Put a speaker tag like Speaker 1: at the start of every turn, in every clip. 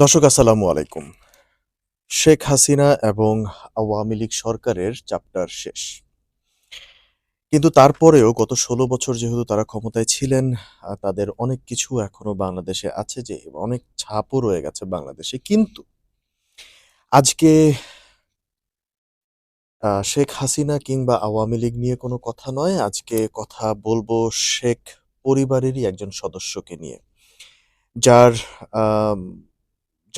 Speaker 1: দর্শক, আসসালামু আলাইকুম। শেখ হাসিনা এবং আওয়ামী লীগ সরকারের চ্যাপ্টার শেষ। কিন্তু তারপরেও গত ষোলো বছর যেহেতু তারা ক্ষমতায় ছিলেন তাদের অনেক কিছু এখনও বাংলাদেশে আছে যে, অনেক ছাপও রয়ে গেছে বাংলাদেশে। কিন্তু আজকে শেখ হাসিনা কিংবা আওয়ামী লীগ নিয়ে কোনো কথা নয়। আজকে কথা বলব শেখ পরিবারেরই একজন সদস্যকে নিয়ে, যার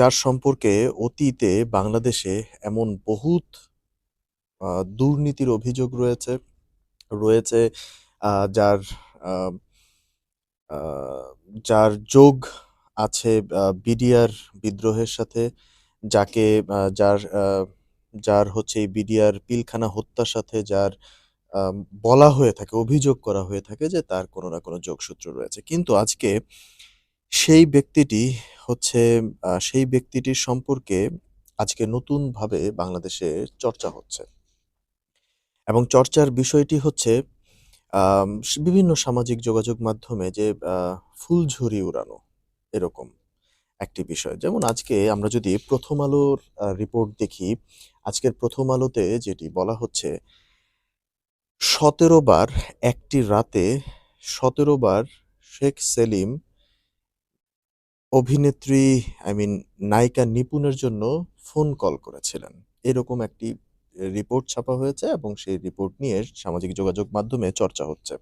Speaker 1: যার সম্পর্কে অতীতে বাংলাদেশে এমন বহুত দুর্নীতির অভিযোগ রয়েছে রয়েছে যার যার যোগ আছে বিডিআর বিদ্রোহের সাথে, যাকে যার যার হচ্ছে বিডিআর পিলখানা হত্যার সাথে যার বলা হয়ে থাকে, অভিযোগ করা হয়ে থাকে যে তার কোনো না কোনো যোগসূত্র রয়েছে। কিন্তু আজকে সেই ব্যক্তিটি হচ্ছে সেই ব্যক্তিটির সম্পর্কে আজকে নতুনভাবে বাংলাদেশে চর্চা হচ্ছে। এবং চর্চার বিষয়টি হচ্ছে বিভিন্ন সামাজিক যোগাযোগ মাধ্যমে যে ফুলঝুরি উড়ানো এরকম একটি বিষয়। যেমন আজকে আমরা যদি প্রথম আলোর রিপোর্ট দেখি, আজকের প্রথম আলোতে যেটি বলা হচ্ছে, সতেরো বার একটি রাতে সতেরো বার শেখ সেলিম অভিনেত্রী আই মিন নায়িকা নিপুণের জন্য ফোন কল করেছিলেন। এরকম একটি রিপোর্ট ছাপা হয়েছে এবং সেই রিপোর্ট নিয়ে সামাজিক যোগাযোগ মাধ্যমে চর্চা হচ্ছে।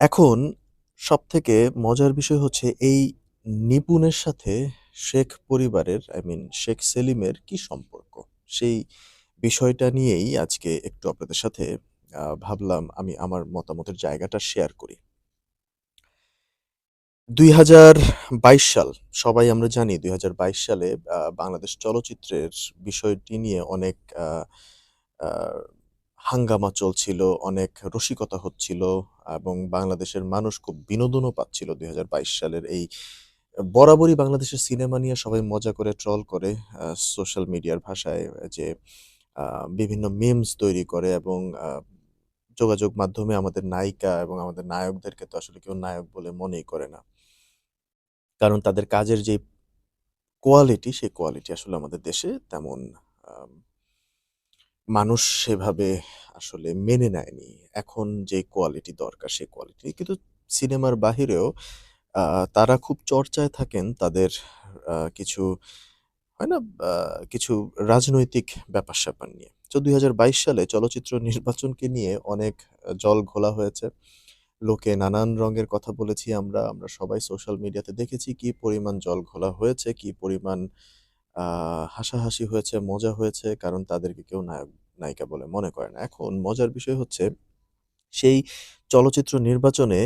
Speaker 1: এখন সব থেকে মজার বিষয় হচ্ছে, এই নিপুণের সাথে শেখ পরিবারের আই মিন শেখ সেলিমের কি সম্পর্ক? সেই বিষয়টা নিয়েই আজকে একটু আপনাদের সাথে ভাবলাম আমি আমার মতামতের জায়গাটা শেয়ার করি। দুই হাজার বাইশ সাল, সবাই আমরা জানি দুই হাজার বাইশ সালে বাংলাদেশ চলচ্চিত্রের বিষয়টি নিয়ে অনেক হাঙ্গামা চলছিল, অনেক রসিকতা হচ্ছিল এবং বাংলাদেশের মানুষ খুব বিনোদনও পাচ্ছিল দুই হাজার বাইশ সালের এই বরাবরই বাংলাদেশের সিনেমা নিয়ে সবাই মজা করে, ট্রল করে সোশ্যাল মিডিয়ার ভাষায় যে বিভিন্ন মিমস তৈরি করে এবং যোগাযোগ মাধ্যমে আমাদের নায়িকা এবং আমাদের নায়কদেরকে তো আসলে কেউ নায়ক বলে মনেই করে না। কারণ তাদের কাজের যে কোয়ালিটি সেই কোয়ালিটি আসলে আমাদের দেশে তেমন মানুষ সেভাবে আসলে মেনে নেয়নি। এখন যে কোয়ালিটি দরকার, সেই কোয়ালিটি কিন্তু সিনেমার বাহিরেও তারা খুব চর্চায় থাকেন তাদের কিছু, হয় না কিছু রাজনৈতিক ব্যাপার স্যাপার নিয়ে। তো দুই হাজার বাইশ সালে চলচ্চিত্র নির্বাচনকে নিয়ে অনেক জল ঘোলা হয়েছে। লোকে নানান রঙের কথা বলেছি আমরা আমরা সবাই সোশ্যাল মিডিয়াতে দেখেছি কি পরিমাণ জল ঘোলা হয়েছে, কি পরিমাণ হাসাহাসি হয়েছে, মজা হয়েছে, কারণ তাদেরকে কেউ নায়ক নায়িকা বলে মনে করে না। এখন মজার বিষয় হচ্ছে, সেই চলচ্চিত্র নির্বাচনে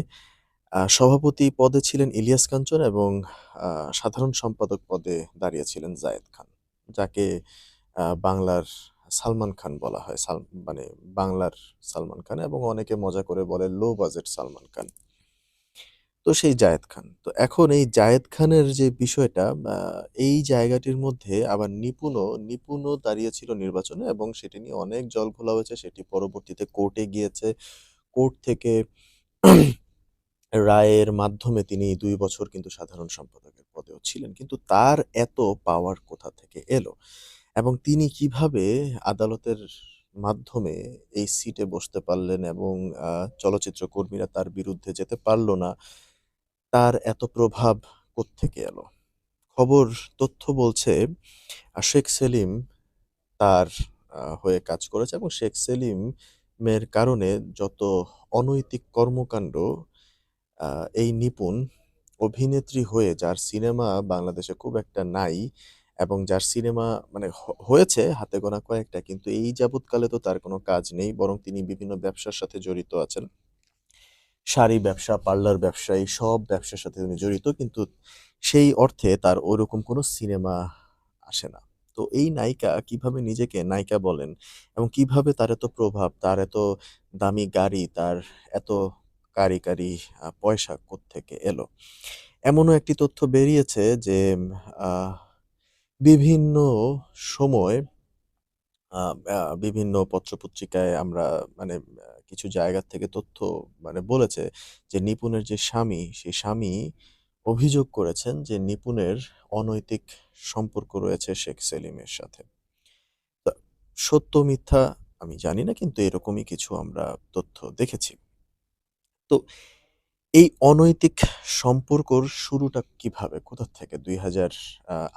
Speaker 1: সভাপতি পদে ছিলেন ইলিয়াস কাঞ্চন এবং সাধারণ সম্পাদক পদে দাঁড়িয়েছিলেন জায়েদ খান, যাকে বাংলার সালমান খান বলা হয়। সাল মানে বাংলার সালমান খান এবং অনেকে মজা করে বলে লো বাজেট সালমান খান। তো সেই জায়েদ খান। তো এখন এই জায়েদ খানের যে বিষয়টা এই জায়গাটির মধ্যে আবার নিপুণও নিপুণও দাঁড়িয়েছিল নির্বাচনে এবং সেটি নিয়ে অনেক জল ঘোলা হয়েছে। সেটি পরবর্তীতে কোর্টে গিয়েছে। কোর্ট থেকে রায়ের মাধ্যমে তিনি দুই বছর কিন্তু সাধারণ সম্পাদকের পদেও ছিলেন। কিন্তু তার এত পাওয়ার কোথা থেকে এলো? এবং তিনি কীভাবে আদালতের মাধ্যমে এই সিটে বসতে পারলেন এবং চলচ্চিত্র কর্মীরা তার বিরুদ্ধে যেতে পারল না, তার এত প্রভাব কোত্থেকে এলো? খবর, তথ্য বলছে শেখ সেলিম তার হয়ে কাজ করেছে এবং শেখ সেলিমের কারণে যত অনৈতিক কর্মকাণ্ড এই নিপুণ অভিনেত্রী হয়ে যার সিনেমা বাংলাদেশে খুব একটা নাই এবং যার সিনেমা মানে হয়েছে হাতে গোনা কয়েকটা, কিন্তু এই যাবৎকালে তো তার কোনো কাজ নেই, বরং তিনি বিভিন্ন ব্যবসার সাথে জড়িত আছেন। শাড়ি ব্যবসা, পার্লার ব্যবসা, এই সব ব্যবসার সাথে তিনি জড়িত, কিন্তু সেই অর্থে তার ওরকম কোনো সিনেমা আসে না। তো এই নায়িকা কীভাবে নিজেকে নায়িকা বলেন এবং কীভাবে তার এত প্রভাব, তার এত দামি গাড়ি, তার এত কারি কারি পয়সা কোত্থেকে এলো? এমনও একটি তথ্য বেরিয়েছে যে বিভিন্ন সময় বিভিন্ন পত্রপত্রিকায় আমরা মানে কিছু জায়গা থেকে তথ্য মানে বলেছে যে নিপুণের যে স্বামী, সেই স্বামী অভিযোগ করেছেন যে নিপুণের অনৈতিক সম্পর্ক রয়েছে শেখ সেলিমের সাথে। সত্য, মিথ্যা আমি জানি না, কিন্তু এরকমই কিছু আমরা তথ্য দেখেছি। তো এই অনৈতিক সম্পর্কর শুরুটা কীভাবে? কোথা থেকে? ২০০৮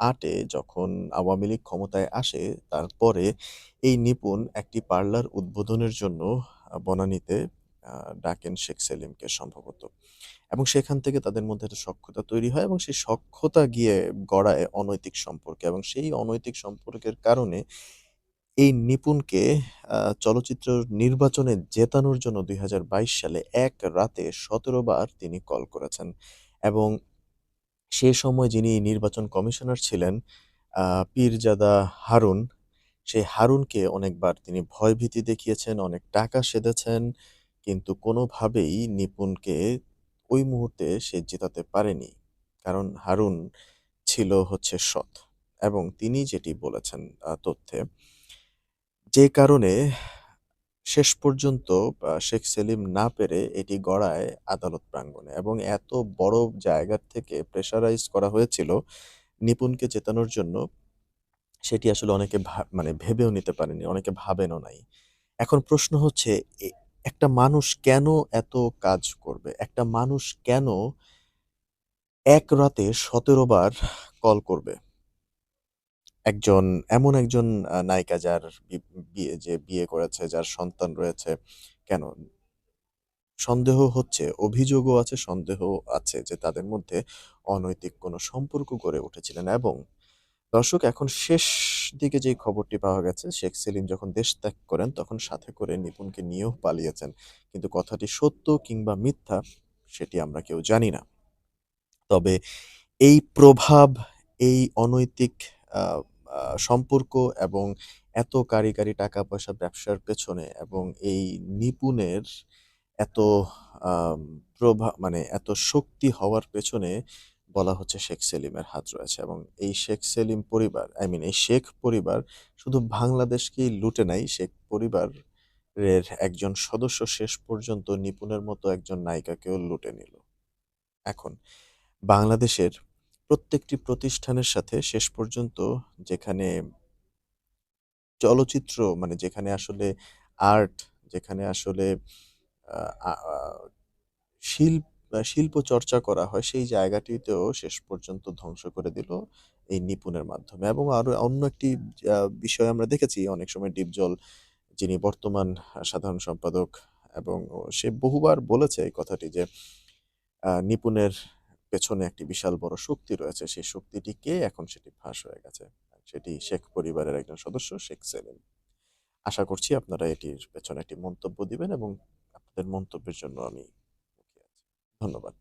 Speaker 1: আটে যখন আওয়ামী লীগ ক্ষমতায় আসে, তারপরে এই নিপুণ একটি পার্লার উদ্বোধনের জন্য বনানীতে ডাকেন শেখ সেলিমকে সম্ভবত। এবং সেখান থেকে তাদের মধ্যে একটা সক্ষতা তৈরি হয় এবং সেই সক্ষতা গিয়ে গড়ায় অনৈতিক সম্পর্কে এবং সেই অনৈতিক সম্পর্কের কারণে এই নিপুণকে চলচ্চিত্র নির্বাচনে জেতানোর জন্য ২০২২ সালে এক রাতে ১৭ বার তিনি কল করেছেন এবং সে সময় যিনি নির্বাচন কমিশনার ছিলেন পীরজাদা হারুন, সেই হারুনকে অনেকবার তিনি ভয়ভীতি দেখিয়েছেন, অনেক টাকা সেধেছেন কিন্তু কোনোভাবেই নিপুণকে ওই মুহূর্তে সে জেতাতে পারেনি। কারণ হারুন ছিল হচ্ছে সৎ এবং তিনি যেটি বলেছেন তথ্যে যে কারণে শেষ পর্যন্ত শেখ সেলিম না পেরে এটি গড়ায় আদালত প্রাঙ্গণে এবং এত বড় জায়গার থেকে প্রেশারাইজ করা হয়েছিল নিপুণকে চেতানোর জন্য সেটি আসলে অনেকে মানে ভেবেও নিতে পারেনি, অনেকে ভাবেনও নাই। এখন প্রশ্ন হচ্ছে একটা মানুষ কেন এত কাজ করবে? একটা মানুষ কেন এক রাতে ১৭ বার কল করবে? একজন এমন একজন নায়িকা যার বিয়ে যে বিয়ে করেছে, যার সন্তান রয়েছে, কেন? সন্দেহ হচ্ছে, অভিযোগও আছে, সন্দেহ আছে যে তাদের মধ্যে অনৈতিক কোনো সম্পর্ক গড়ে উঠেছিলেন এবং দর্শক এখন শেষ দিকে যেই খবরটি পাওয়া গেছে, শেখ সেলিম যখন দেশ ত্যাগ করেন তখন সাথে করে নিপুণকে নিয়েও পালিয়েছেন। কিন্তু কথাটি সত্য কিংবা মিথ্যা সেটি আমরা কেউ জানি না। তবে এই প্রভাব, এই অনৈতিক সম্পর্ক এবং এত কাঁড়ি, কাঁড়ি টাকা-পয়সা ব্যবসার পেছনে এবং এই নিপুণের এত প্রভা মানে এত শক্তি হওয়ার পেছনে বলা হচ্ছে শেখ সেলিমের হাত রয়েছে এবং এই শেখ সেলিম পরিবার, আই মিন এই শেখ পরিবার শুধু বাংলাদেশকেই লুটে নাই, শেখ পরিবারের একজন সদস্য শেষ পর্যন্ত নিপুণের মতো একজন নায়িকাকেও লুটে নিল। এখন বাংলাদেশের প্রত্যেকটি প্রতিষ্ঠানের সাথে শেষ পর্যন্ত যেখানে চলচ্চিত্র মানে যেখানে আসলে আর্ট, যেখানে আসলে শিল্প শিল্প চর্চা করা হয় সেই জায়গাটিতেও শেষ পর্যন্ত ধ্বংস করে দিল এই নিপুণের মাধ্যমে। এবং আরও অন্য একটি বিষয় আমরা দেখেছি অনেক সময় ডিপজল যিনি বর্তমান সাধারণ সম্পাদক এবং সে বহুবার বলেছে এই কথাটি যে নিপুণের পেছনে একটি বিশাল বড় শক্তি রয়েছে। সেই শক্তিটি কে? এখন সেটি ফাঁস হয়ে গেছে। সেটি শেখ পরিবারের একজন সদস্য, শেখ সেলিম। আশা করছি আপনারা এটির পেছনে একটি মন্তব্য দিবেন এবং আপনাদের মন্তব্যের জন্য আমি ধন্যবাদ।